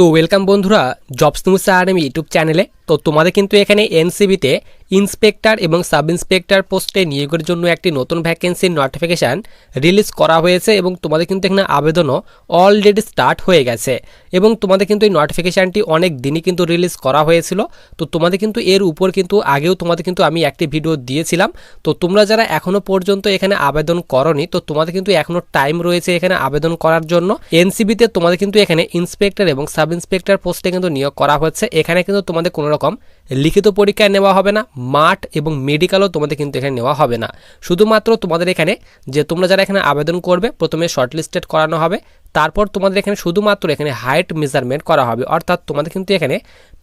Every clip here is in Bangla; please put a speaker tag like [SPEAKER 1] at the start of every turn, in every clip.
[SPEAKER 1] তো ওয়েলকাম বন্ধুরা জবস নিউজ আর্মি ইউটিউব চ্যানেলে তো তোমাদের কিন্তু এখানে এনসিবিতে ইন্সপেক্টর এবং সাব ইন্সপেক্টর পোস্টে নিয়োগের জন্য একটি নতুন ভ্যাকেন্সির নোটিফিকেশান রিলিজ করা হয়েছে এবং তোমাদের কিন্তু এখানে আবেদনও অলরেডি স্টার্ট হয়ে গেছে। এবং তোমাদের কিন্তু এই নোটিফিকেশানটি অনেক দিনই কিন্তু রিলিজ করা হয়েছিল। তো তোমাদের কিন্তু এর উপর কিন্তু আগেও তোমাদের কিন্তু আমি একটি ভিডিও দিয়েছিলাম। তো তোমরা যারা এখনও পর্যন্ত এখানে আবেদন করনি, তো তোমাদের কিন্তু এখনও টাইম রয়েছে এখানে আবেদন করার জন্য। এনসিবিতে তোমাদের কিন্তু এখানে ইন্সপেক্টর এবং সাব ইন্সপেক্টর পোস্টে কিন্তু নিয়োগ করা হচ্ছে। এখানে কিন্তু তোমাদের কোনো রকম লিখিত পরীক্ষায় নেওয়া হবে না, মাঠ এবং মেডিকেলও তোমাদের কিন্তু এখানে নেওয়া হবে না। শুধুমাত্র তোমাদের এখানে যে তোমরা যারা এখানে আবেদন করবে, প্রথমে শর্টলিস্টেড করানো হবে, তারপর তোমাদের এখানে শুধুমাত্র এখানে হাইট মেজারমেন্ট করা হবে। অর্থাৎ তোমাদের কিন্তু এখানে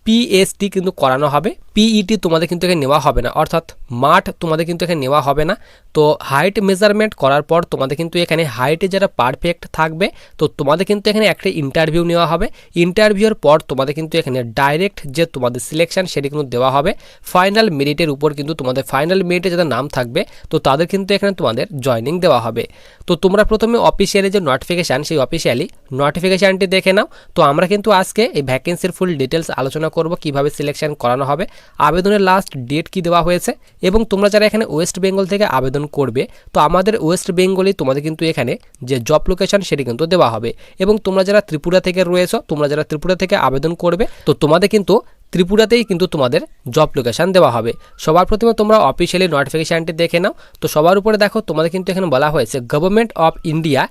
[SPEAKER 1] পিএসটি কিন্তু করানো হবে পিইটি তোমাদের কিন্তু এখানে নেওয়া হবে না। অর্থাৎ মাঠ তোমাদের কিন্তু এখানে নেওয়া হবে না। তো হাইট মেজারমেন্ট করার পর তোমাদের কিন্তু এখানে হাইটে যারা পারফেক্ট থাকবে, তো তোমাদের কিন্তু এখানে একটা ইন্টারভিউ নেওয়া হবে। ইন্টারভিউর পর তোমাদের কিন্তু এখানে ডাইরেক্ট যে তোমাদের সিলেকশন সেটি কিন্তু দেওয়া হবে। ফাইনাল মেরিটের উপর কিন্তু তোমাদের ফাইনাল মেরিটে যাদের নাম থাকবে, তো তাদের কিন্তু এখানে তোমাদের জয়নিং দেওয়া হবে। তো তোমরা প্রথমে অফিসিয়ালি যে নোটিফিকেশান সেই অফিসিয়ালি নোটিফিকেশানটি দেখে নাও। তো আমরা কিন্তু আজকে এই ভ্যাকেন্সির ফুল ডিটেলস আলোচনা করব, কীভাবে সিলেকশন করানো হবে, আবেদনের লাস্ট ডেট কি দেওয়া হয়েছে, এবং তোমরা যারা এখানে ওয়েস্ট বেঙ্গল থেকে আবেদন করবে, তো আমাদের ওয়েস্ট বেঙ্গলে তোমাদের কিন্তু এখানে যে জব লোকেশন সেটি কিন্তু দেওয়া হবে। এবং তোমরা যারা ত্রিপুরা থেকে রয়েছো, তোমরা যারা ত্রিপুরা থেকে আবেদন করবে, তো তোমাদের কিন্তু ত্রিপুরাতেই কিন্তু তোমাদের জব লোকেশান দেওয়া হবে। সবার প্রথমে তোমরা অফিসিয়ালি নোটিফিকেশানটি দেখে নাও। তো সবার উপরে দেখো, তোমাদের কিন্তু এখানে বলা হয়েছে government of India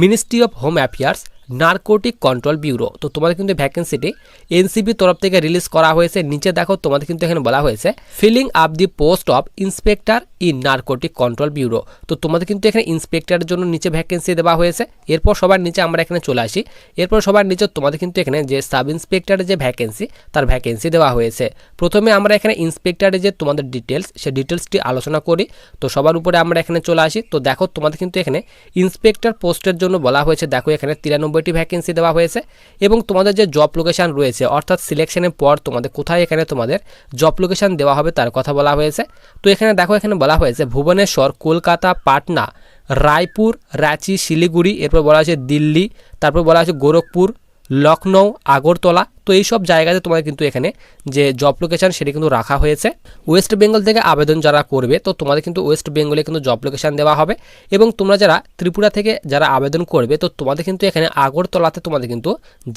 [SPEAKER 1] ministry of home affairs narcotic control bureau তো তোমাদের কিন্তু ভ্যাকেন্সিটি এনসিবি তরফ থেকে রিলিজ করা হয়েছে। নিচে দেখো, তোমাদের কিন্তু এখানে বলা হয়েছে filling up the post of inspector in narcotic control bureau তো তোমাদের কিন্তু এখানে ইন্সপেক্টরের জন্য নিচে ভ্যাকেন্সি দেওয়া হয়েছে। এরপর সবার নিচে আমরা এখানে চলে আসি। এরপর সবার নিচে তোমাদের কিন্তু এখানে যে সাব ইন্সপেক্টরের যে ভ্যাকেন্সি তার ভ্যাকেন্সি দেওয়া হয়েছে। প্রথমে আমরা এখানে ইন্সপেক্টরের যে তোমাদের ডিটেলস সেই ডিটেলসটি আলোচনা করি। তো সবার উপরে আমরা এখানে চলে আসি। তো দেখো তোমাদের কিন্তু এখানে ইন্সপেক্টর পোস্টের জন্য বলা হয়েছে, দেখো এখানে তিরানব্বইটি ভ্যাকেন্সি দেওয়া হয়েছে। এবং তোমাদের যে জব লোকেশান রয়েছে, অর্থাৎ সিলেকশনের পর তোমাদের কোথায় এখানে তোমাদের জব লোকেশান দেওয়া হবে তার কথা বলা হয়েছে। তো এখানে দেখো, এখানে বলা হয়েছে। ভুবনেশ্বর, কলকাতা, পাটনা, রায়পুর, রাঁচি, শিলিগুড়ি, এরপর বলা হয়েছে দিল্লি, তারপর বলা হয়েছে গোরখপুর লখনৌ আগরতলা তো এই সব জায়গাতে তোমাদের কিন্তু এখানে যে জব লোকেশান সেটি কিন্তু রাখা হয়েছে। ওয়েস্ট বেঙ্গল থেকে আবেদন যারা করবে, তো তোমাদের কিন্তু ওয়েস্ট বেঙ্গলে কিন্তু জব লোকেশান দেওয়া হবে এবং তোমরা যারা ত্রিপুরা থেকে যারা আবেদন করবে, তো তোমাদের কিন্তু এখানে আগরতলাতে তোমাদের কিন্তু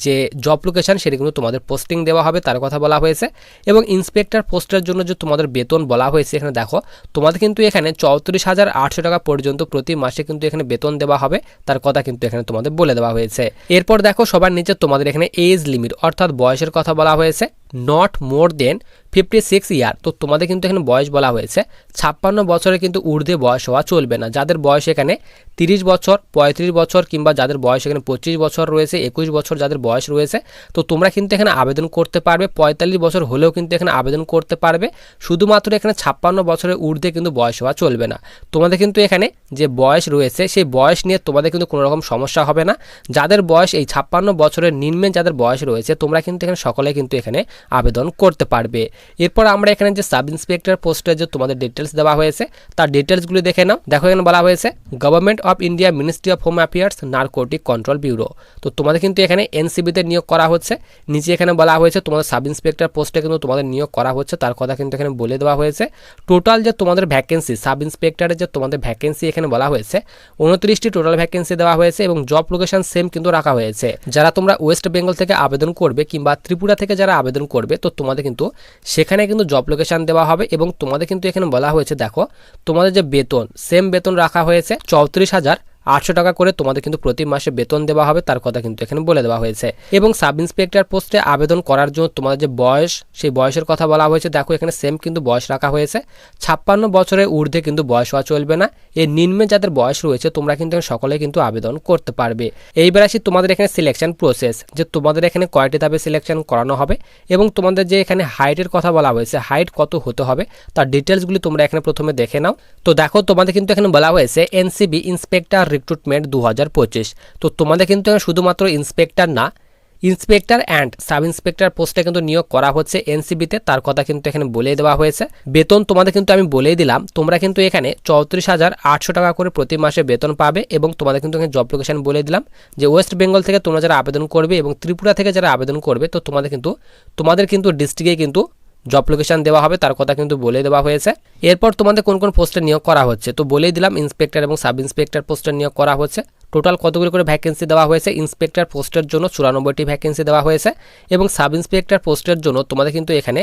[SPEAKER 1] যে জব লোকেশান সেটি কিন্তু তোমাদের পোস্টিং দেওয়া হবে, তার কথা বলা হয়েছে। এবং ইন্সপেক্টর পোস্টের জন্য যে তোমাদের বেতন বলা হয়েছে, এখানে দেখো, তোমাদের কিন্তু এখানে চৌত্রিশ হাজার আটশো টাকা পর্যন্ত প্রতি মাসে কিন্তু এখানে বেতন দেওয়া হবে, তার কথা কিন্তু এখানে তোমাদের বলে দেওয়া হয়েছে। এরপর দেখো, সবার নিচে তোমাদের এখানে এজ লিমিট অর্থাৎ বয়সের কথা বলা হয়েছে not more than fifty six year তো তোমাদের কিন্তু এখানে বয়স বলা হয়েছে। ছাপ্পান্ন বছরে কিন্তু ঊর্ধ্বে বয়স হওয়া চলবে না। যাদের বয়স এখানে তিরিশ বছর, পঁয়ত্রিশ বছর কিংবা যাদের বয়স এখানে পঁচিশ বছর রয়েছে, একুশ বছর যাদের বয়স রয়েছে, তো তোমরা কিন্তু এখানে আবেদন করতে পারবে। পঁয়তাল্লিশ বছর হলেও কিন্তু এখানে আবেদন করতে পারবে। শুধুমাত্র এখানে ছাপ্পান্ন বছরের ঊর্ধ্বে কিন্তু বয়স হওয়া চলবে না। তোমাদের কিন্তু এখানে যে বয়স রয়েছে, সেই বয়স নিয়ে তোমাদের কিন্তু কোনো রকম সমস্যা হবে না। যাদের বয়স এই ছাপ্পান্ন বছরের নিম্নে যাদের বয়স রয়েছে, তোমরা কিন্তু এখানে সকলে কিন্তু এখানে আবেদন করতে পারবে। এরপর আমরা এখানে যে সাব ইন্সপেক্টর পোস্টের যে তোমাদের ডিটেলস দেওয়া হয়েছে, তার ডিটেলসগুলি দেখে নাও। দেখো, এখানে বলা হয়েছে government of India ministry of home affairs narcotic control bureau তো তোমাদের কিন্তু এখানে এনসিবিতে নিয়োগ করা হচ্ছে। নিচে এখানে বলা হয়েছে, তোমাদের সাব ইন্সপেক্টর পোস্টে কিন্তু তোমাদের নিয়োগ করা হচ্ছে। তার কথা কিন্তু এখানে বলে দেওয়া হয়েছে। টোটাল যে তোমাদের ভ্যাকেন্সি সাব ইন্সপেক্টরের যে তোমাদের ভ্যাকেন্সি এখানে বলা হয়েছে, উনত্রিশটি টোটাল ভ্যাকেন্সি দেওয়া হয়েছে এবং জব লোকেশন সেম কিন্তু রাখা হয়েছে। যারা তোমরা ওয়েস্ট বেঙ্গল থেকে আবেদন করবে কিংবা ত্রিপুরা থেকে যারা আবেদন করবে, তো তোমাদের কিন্তু সেখানে কিন্তু জব লোকেশান দেওয়া হবে এবং তোমাদের কিন্তু এখানে বলা হয়েছে, দেখো, তোমাদের যে বেতন সেম বেতন রাখা হয়েছে চৌত্রিশ হাজার। আটশো টাকা করে তোমাদের কিন্তু প্রতি মাসে বেতন দেওয়া হবে, তার কথা কিন্তু এখানে বলে দেওয়া হয়েছে। এবং সাব ইন্সপেক্টর পোস্টে আবেদন করার জন্য তোমাদের যে বয়স, সেই বয়সের কথা বলা হয়েছে। দেখো, এখানে সেম কিন্তু বয়স রাখা হয়েছে। ছাপ্পান্ন বছরের ঊর্ধ্বে কিন্তু বয়স হওয়া চলবে না। এর নিম্নে যাদের বয়স রয়েছে, তোমরা কিন্তু সকলে কিন্তু আবেদন করতে পারবে। এইবার আসি তোমাদের এখানে সিলেকশন প্রসেস যে তোমাদের এখানে কয়টি ধাপে সিলেকশন করানো হবে এবং তোমাদের যে এখানে হাইটের কথা বলা হয়েছে হাইট কত হতে হবে, তার ডিটেলসগুলি তোমরা এখানে প্রথমে দেখে নাও। তো দেখো, তোমাদের কিন্তু এখানে বলা হয়েছে এনসিবি ইন্সপেক্টর রিক্রুটমেন্ট দু হাজার পঁচিশ। তো তোমাদের কিন্তু শুধুমাত্র ইন্সপেক্টর না ইন্সপেক্টর অ্যান্ড সাব ইন্সপেক্টর পোস্টে কিন্তু নিয়োগ করা হচ্ছে এনসিবিতে, তার কথা কিন্তু এখানে বলে দেওয়া হয়েছে। বেতন তোমাদের কিন্তু আমি বলেই দিলাম, তোমরা কিন্তু এখানে চৌত্রিশ হাজার আটশো টাকা করে প্রতি মাসে বেতন পাবে এবং তোমাদের কিন্তু এখানে জব লোকেশন বলে দিলাম যে ওয়েস্ট বেঙ্গল থেকে তোমরা যারা আবেদন করবে এবং ত্রিপুরা থেকে যারা আবেদন করবে, তো তোমাদের কিন্তু তোমাদের কিন্তু ডিস্ট্রিক্টে কিন্তু জব লোকেশন দেওয়া হবে, তার কথা কিন্তু বলে দেওয়া হয়েছে। এরপর তোমাদের কোন কোন পোস্টে নিয়োগ করা হচ্ছে? তো বলেই দিলাম ইন্সপেক্টর এবং সাব ইন্সপেক্টর পোস্টে নিয়োগ করা হচ্ছে। টোটাল কতগুলো করে ভ্যাকেন্সি দেওয়া হয়েছে? ইন্সপেক্টর পোস্টের জন্য চুরানব্বইটি ভ্যাকেন্সি দেওয়া হয়েছে এবং সাব ইন্সপেক্টর পোস্টের জন্য তোমাদের কিন্তু এখানে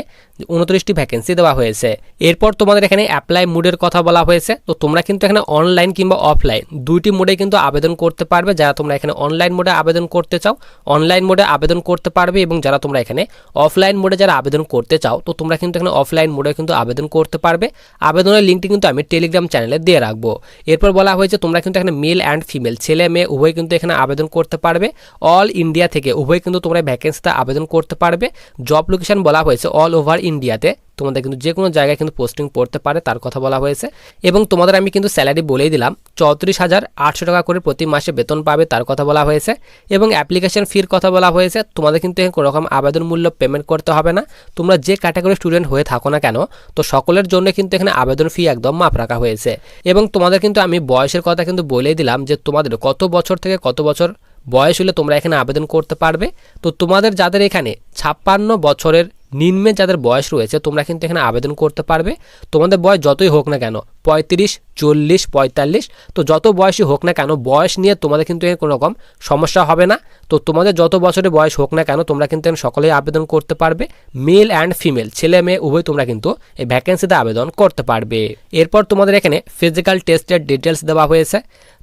[SPEAKER 1] উনত্রিশটি ভ্যাকেন্সি দেওয়া হয়েছে। এরপর তোমাদের এখানে অ্যাপ্লাই মুডের কথা বলা হয়েছে। তো তোমরা কিন্তু এখানে অনলাইন কিংবা অফলাইন দুইটি মোডে কিন্তু আবেদন করতে পারবে। যারা তোমরা এখানে অনলাইন মোডে আবেদন করতে চাও অনলাইন মোডে আবেদন করতে পারবে এবং যারা তোমরা এখানে অফলাইন মোডে যারা আবেদন করতে চাও, তো তোমরা কিন্তু এখানে অফলাইন মোডে কিন্তু আবেদন করতে পারবে। আবেদনের লিঙ্কটি কিন্তু আমি টেলিগ্রাম চ্যানেলে দিয়ে রাখব। এরপর বলা হয়েছে, তোমরা কিন্তু এখানে মেল অ্যান্ড ফিমেল, ছেলে, মেয়ে, উভয় কিন্তু এখানে আবেদন করতে পারবে। অল ইন্ডিয়া থেকে উভয় কিন্তু তোমরা ভ্যাকেন্সিতে আবেদন করতে পারবে। জব লোকেশন বলা হয়েছে অল ওভার ইন্ডিয়াতে। তোমাদের কিন্তু যে কোনো জায়গায় কিন্তু পোস্টিং পড়তে পারে, তার কথা বলা হয়েছে। এবং তোমাদের আমি কিন্তু স্যালারি বলেই দিলাম, চৌত্রিশ হাজার আটশো টাকা করে প্রতি মাসে বেতন পাবে, তার কথা বলা হয়েছে। এবং অ্যাপ্লিকেশন ফির কথা বলা হয়েছে, তোমাদের কিন্তু কোনো রকম আবেদন মূল্য পেমেন্ট করতে হবে না। তোমরা যে ক্যাটাগরি স্টুডেন্ট হয়ে থাকো না কেন, তো সকলের জন্য কিন্তু এখানে আবেদন ফি একদম মাপ রাখা হয়েছে। এবং তোমাদের কিন্তু আমি বয়সের কথা কিন্তু বলেই দিলাম যে তোমাদের কত বছর থেকে কত বছর বয়স হলে তোমরা এখানে আবেদন করতে পারবে। তো তোমাদের যাদের এখানে ছাপ্পান্ন বছরের নিম্নে যাদের বয়স রয়েছে, তোমরা কিন্তু এখানে আবেদন করতে পারবে। তোমাদের বয়স যতই হোক না কেন, পঁয়ত্রিশ, চল্লিশ, পঁয়তাল্লিশ, তো যত বয়সই হোক না কেন, বয়স নিয়ে তোমাদের কিন্তু এখানে কোনো রকম সমস্যা হবে না। তো তোমাদের যত বছরে বয়স হোক না কেন, তোমরা কিন্তু এখানে সকলেই আবেদন করতে পারবে। মেল অ্যান্ড ফিমেল, ছেলে, মেয়ে, উভয় তোমরা কিন্তু এই ভ্যাকেন্সিতে আবেদন করতে পারবে। এরপর তোমাদের এখানে ফিজিক্যাল টেস্টের ডিটেলস দেওয়া হয়েছে।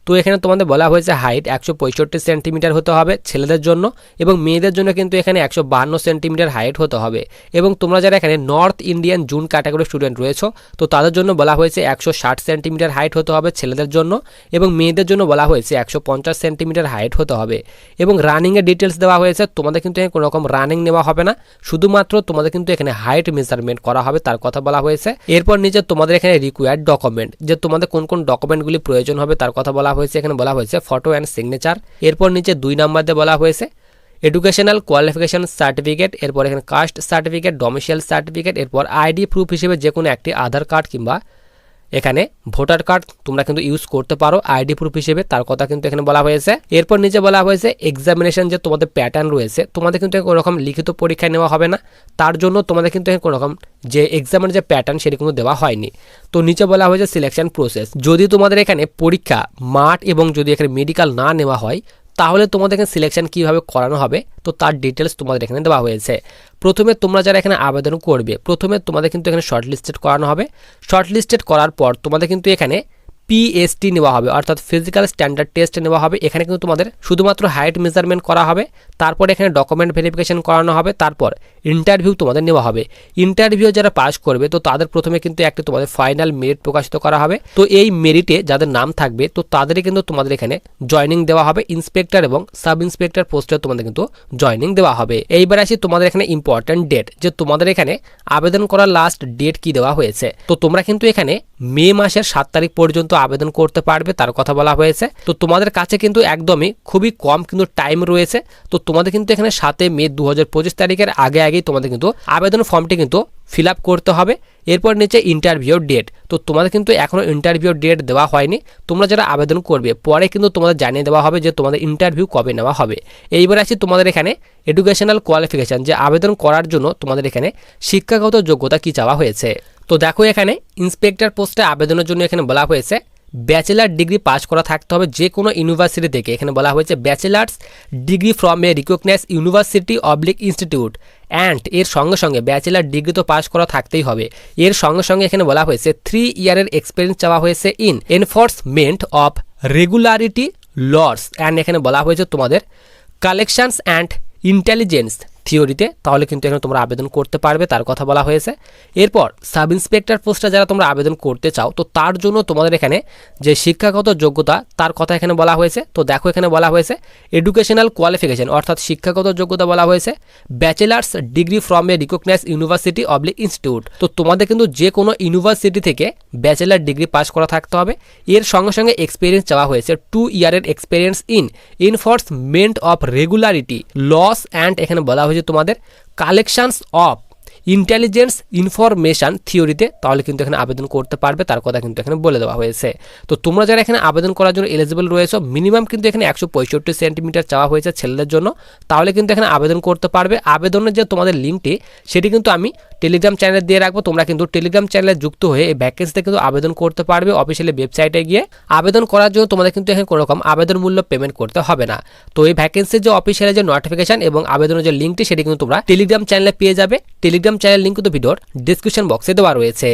[SPEAKER 1] তো এখানে তোমাদের বলা হয়েছে হাইট একশো পঁয়ষট্টি সেন্টিমিটার হতে হবে ছেলেদের জন্য এবং মেয়েদের জন্য কিন্তু এখানে একশো বান্ন সেন্টিমিটার হাইট হতে হবে। এবং তোমরা যারা এখানে নর্থ ইন্ডিয়ান জুন ক্যাটাগরি স্টুডেন্ট রয়েছে, তো তাদের জন্য বলা হয়েছে একশো ষাট সেন্টিমিটার হাইট হতে হবে ছেলেদের জন্য এবং মেয়েদের জন্য বলা হয়েছে একশো পঞ্চাশ সেন্টিমিটার হাইট হতে হবে। এবং রানিংয়ের ডিটেলস দেওয়া হয়েছে, তোমাদের কিন্তু এখানে কোনো রকম রানিং নেওয়া হবে না। শুধুমাত্র তোমাদের কিন্তু এখানে হাইট মেজারমেন্ট করা হবে, তার কথা বলা হয়েছে। এরপর নিচে তোমাদের এখানে রিকোয়ার্ড ডকুমেন্ট যে তোমাদের কোন কোন ডকুমেন্টগুলি প্রয়োজন হবে, তার কথা বলা হয়েছে, এখানে বলা হয়েছে ফটো অ্যান্ড সিগনেচার এরপর নিচে দুই নাম্বার দিয়ে বলা হয়েছে এডুকেশনাল কোয়ালিফিকেশন সার্টিফিকেট এরপর এখানে কাস্ট সার্টিফিকেট ডোমিশিয়াল সার্টিফিকেট এরপর আইডি প্রুফ হিসেবে যে কোনো একটি আধার কার্ড কিংবা এখানে ভোটার কার্ড তোমরা কিন্তু ইউজ করতে পারো আইডি প্রুফ হিসেবে, তার কথা কিন্তু এখানে বলা হয়েছে। এরপর নিচে বলা হয়েছে এক্সামিনেশন যে তোমাদের প্যাটার্ন রয়েছে, তোমাদের কিন্তু কোনো রকম লিখিত পরীক্ষা নেওয়া হবে না। তার জন্য তোমাদের কিন্তু কোনো রকম যে এক্সামের যে প্যাটার্ন সেটি কিন্তু দেওয়া হয়নি। তো নিচে বলা হয়েছে সিলেকশন প্রসেস যদি তোমাদের এখানে পরীক্ষা মাঠ এবং যদি এখানে মেডিকেল না নেওয়া হয় তাহলে তোমাদের এখানে সিলেকশন কীভাবে করানো হবে? তো তার ডিটেলস তোমাদের এখানে দেওয়া হয়েছে। প্রথমে তোমরা যারা এখানে আবেদন করবে, প্রথমে তোমাদের কিন্তু এখানে শর্টলিস্টেড করানো হবে। শর্টলিস্টেড করার পর তোমাদের কিন্তু এখানে পিএসটি নেওয়া হবে, অর্থাৎ ফিজিক্যাল স্ট্যান্ডার্ড টেস্ট নেওয়া হবে। এখানে কিন্তু তোমাদের শুধুমাত্র হাইট মেজারমেন্ট করা হবে। তারপর এখানে ডকুমেন্ট ভেরিফিকেশন করানো হবে, তারপর ইন্টারভিউ তোমাদের নেওয়া হবে। ইন্টারভিউ যারা পাস করবে, তো তাদের প্রথমে কিন্তু একটি তোমাদের ফাইনাল মেরিট প্রকাশিত করা হবে। তো এই মেরিটে যাদের নাম থাকবে, তো তাদেরই কিন্তু তোমাদের এখানে জয়নিং দেওয়া হবে। ইন্সপেক্টর এবং সাব ইন্সপেক্টর পোস্টে তোমাদের কিন্তু জয়নিং দেওয়া হবে। এইবার আসি তোমাদের এখানে ইম্পর্ট্যান্ট ডেট যে তোমাদের এখানে আবেদন করার লাস্ট ডেট কি দেওয়া হয়েছে। তো তোমরা কিন্তু এখানে মে মাসের সাত তারিখ পর্যন্ত আবেদন করতে পারবে, তার কথা বলা হয়েছে। তো তোমাদের কাছে কিন্তু একদমই খুবই কম কিন্তু টাইম রয়েছে। তো তোমাদের কিন্তু এখানে সাতে মে দু হাজার পঁচিশ তারিখের আগে আগেই তোমাদের কিন্তু আবেদন ফর্মটি কিন্তু ফিল করতে হবে। এরপর নিচে ইন্টারভিউর ডেট তো তোমাদের কিন্তু এখনও ইন্টারভিউর ডেট দেওয়া হয়নি। তোমরা যারা আবেদন করবে, পরে কিন্তু তোমাদের জানিয়ে দেওয়া হবে যে তোমাদের ইন্টারভিউ কবে নেওয়া হবে। এইবার আসি তোমাদের এখানে এডুকেশনাল কোয়ালিফিকেশান যে আবেদন করার জন্য তোমাদের এখানে শিক্ষাগত যোগ্যতা কি চাওয়া হয়েছে। তো দেখো এখানে ইন্সপেক্টর পোস্টে আবেদনের জন্য এখানে বলা হয়েছে ব্যাচেলার ডিগ্রি পাস করা থাকতে হবে যে কোনো ইউনিভার্সিটি থেকে। এখানে বলা হয়েছে bachelor's degree from a recognise university or public institute and এর সঙ্গে সঙ্গে ব্যাচেলার ডিগ্রি তো পাস করা থাকতেই হবে। এর সঙ্গে সঙ্গে এখানে বলা হয়েছে থ্রি ইয়ারের এক্সপিরিয়েন্স চাওয়া হয়েছে in enforcement of regularity laws and এখানে বলা হয়েছে তোমাদের কালেকশনস অ্যান্ড ইন্টেলিজেন্স থিওরিতে, তাহলে কিন্তু এখানে তোমরা আবেদন করতে পারবে, তার কথা বলা হয়েছে। এরপর সাব ইন্সপেক্টর পোস্টে যারা তোমরা আবেদন করতে চাও, তো তার জন্য তোমাদের এখানে যে শিক্ষাগত যোগ্যতা, তার কথা এখানে বলা হয়েছে। তো দেখো এখানে বলা হয়েছে এডুকেশনাল কোয়ালিফিকেশন অর্থাৎ শিক্ষাগত যোগ্যতা বলা হয়েছে bachelor's degree from a recognise university or public institute তো তোমাদের কিন্তু যে কোনো ইউনিভার্সিটি থেকে ব্যাচেলার ডিগ্রি পাস করা থাকতে হবে। এর সঙ্গে সঙ্গে এক্সপিরিয়েন্স চাওয়া হয়েছে টু ইয়ারের experience in enforcement of regulatory laws and এখানে বলা হয়েছে তোমাদের কালেকশানস অফ ইন্টেলিজেন্স ইনফরমেশন থিওরিতে তাহলে কিন্তু এখানে আবেদন করতে পারবে, তার কথা কিন্তু এখানে বলে দেওয়া হয়েছে। তো তোমরা যারা এখানে আবেদন করার জন্য এলিজিবল রয়েছে মিনিমাম কিন্তু এখানে একশো পঁয়ষট্টি সেন্টিমিটার চাওয়া হয়েছে ছেলেদের জন্য, তাহলে কিন্তু এখানে আবেদন করতে পারবে। আবেদনের যে তোমাদের লিঙ্কটি, সেটি কিন্তু আমি টেলিগ্রাম চ্যানেলে দিয়ে রাখব। তোমরা কিন্তু টেলিগ্রাম চ্যানেলে যুক্ত হয়ে এই ভ্যাকেন্সিতে কিন্তু আবেদন করতে পারবে অফিসিয়ালি ওয়েবসাইটে গিয়ে। আবেদন করার জন্য তোমাদের কিন্তু এখানে কোনো রকম আবেদন মূল্য পেমেন্ট করতে হবে না। তো এই ভ্যাকেন্সির যে অফিসিয়ালি যে নোটিফিকেশন এবং আবেদনের যে লিঙ্কটি সেটি কিন্তু তোমরা টেলিগ্রাম চ্যানেলে পেয়ে যাবে। টেলিগ্রাম চ্যানেল লিঙ্ক তো ভিডিওর ডিসক্রিপশন বক্সে দেওয়া রয়েছে।